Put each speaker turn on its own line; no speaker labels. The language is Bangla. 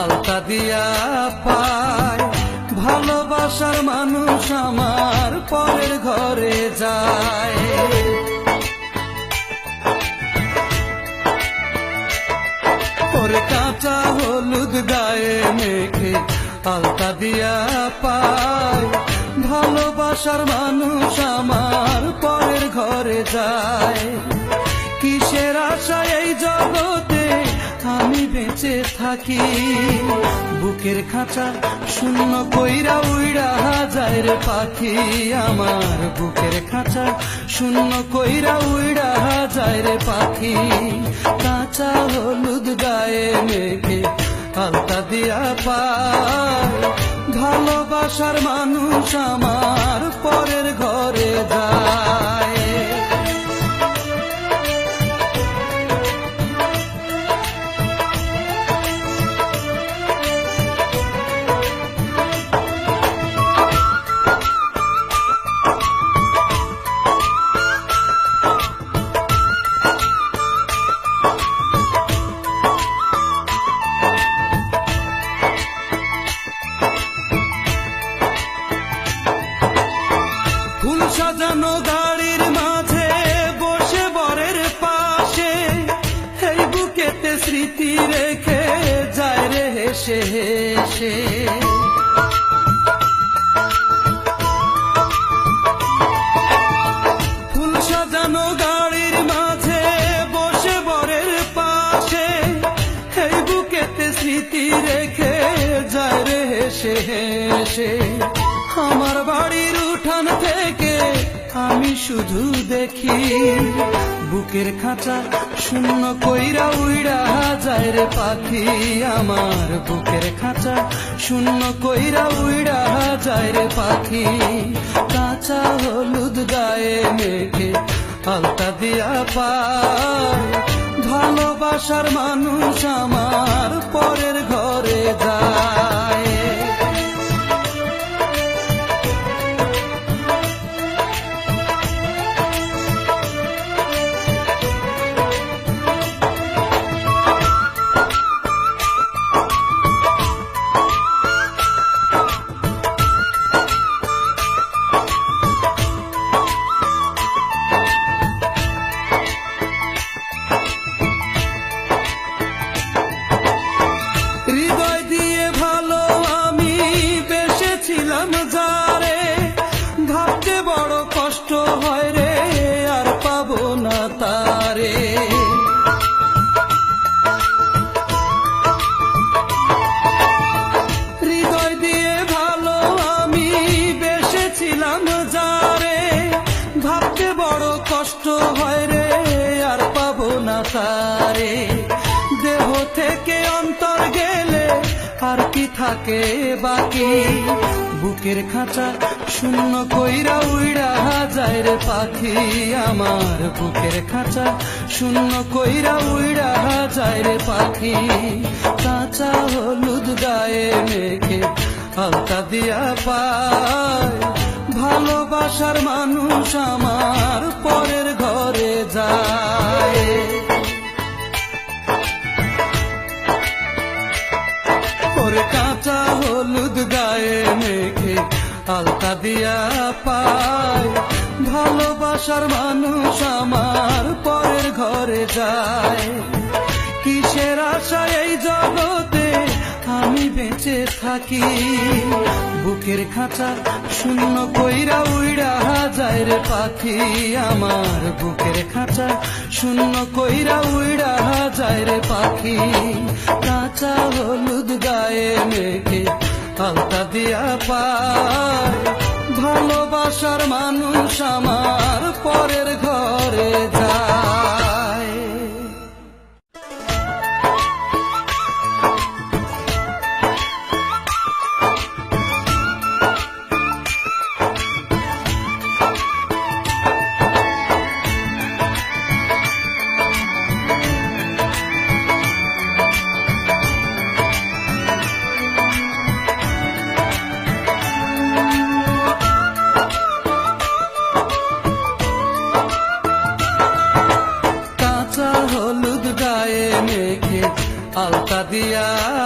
আলতা দিয়া পায়। ভালোবাসার মানুষ আমার পরের ঘরে যায়। ওরে কাঁচা হলুদ গায়ে মেখে আলতা দিয়া পায়। ভালোবাসার মানুষ আমার পরের ঘরে যায়। কিসের আশায় এই জগতে আমি বেঁচে থাকি। বুকের খাঁচা শূন্য কইরা উইরা যায় রে পাখি। আমার বুকের খাঁচা শূন্য কইরা উইড়া যায় রে পাখি। কাঁচা হলুদ গায়ে মেঘে আলতা দিয়া পায়। ভালোবাসার মানুষ আমার পরের ঘরে যায়। রেখে যায় রে হেসে ফুল সাজানো গাড়ির মাঝে বসে বরের পাশে, এই বুকেতে স্মৃতি রেখে যায় রে হেসে হেসে। আমার বাড়ির উঠান থেকে আমি শুধু দেখি। বুকের খাঁচা শূন্য কইরা উইড়া যায় রে পাখি। আমার বুকের খাঁচা শূন্য কইরা উইরা যায় রে পাখি। কাঁচা হলুদ গায়ে মেঘে আলতা দিয়া পায় ভালোবাসার মানুষ আমার পরের ঘরে যায়। রে, আর পাবো না তারে। দেহ থেকে অন্তর গেলে আর কি থাকে বাকি? বুকের খাঁচা শূন্য কইরা উইরা যায় রে পাখি। আমার বুকের খাঁচা শূন্য কইরা উইরা যায় রে পাখি। কাঁচা হলুদ গায়ে মেখে আলতা দিয়া পায়। ভালোবাসার মানুষ আমার পরের ঘরে যায়। ওরে কাঁচা হলুদ গায়ে মেঘে আলতা দিয়া পায়। ভালোবাসার মানুষ আমার পরের ঘরে যায়। কিসের আশায় এই জগতে আমি বেঁচে থাকি। বুকের খাঁচা শূন্য কইরা উইড়া যায় পাখি। আমার বুকের খাঁচা শূন্য কইরা উইড়া যায় রে আলতা দিয়া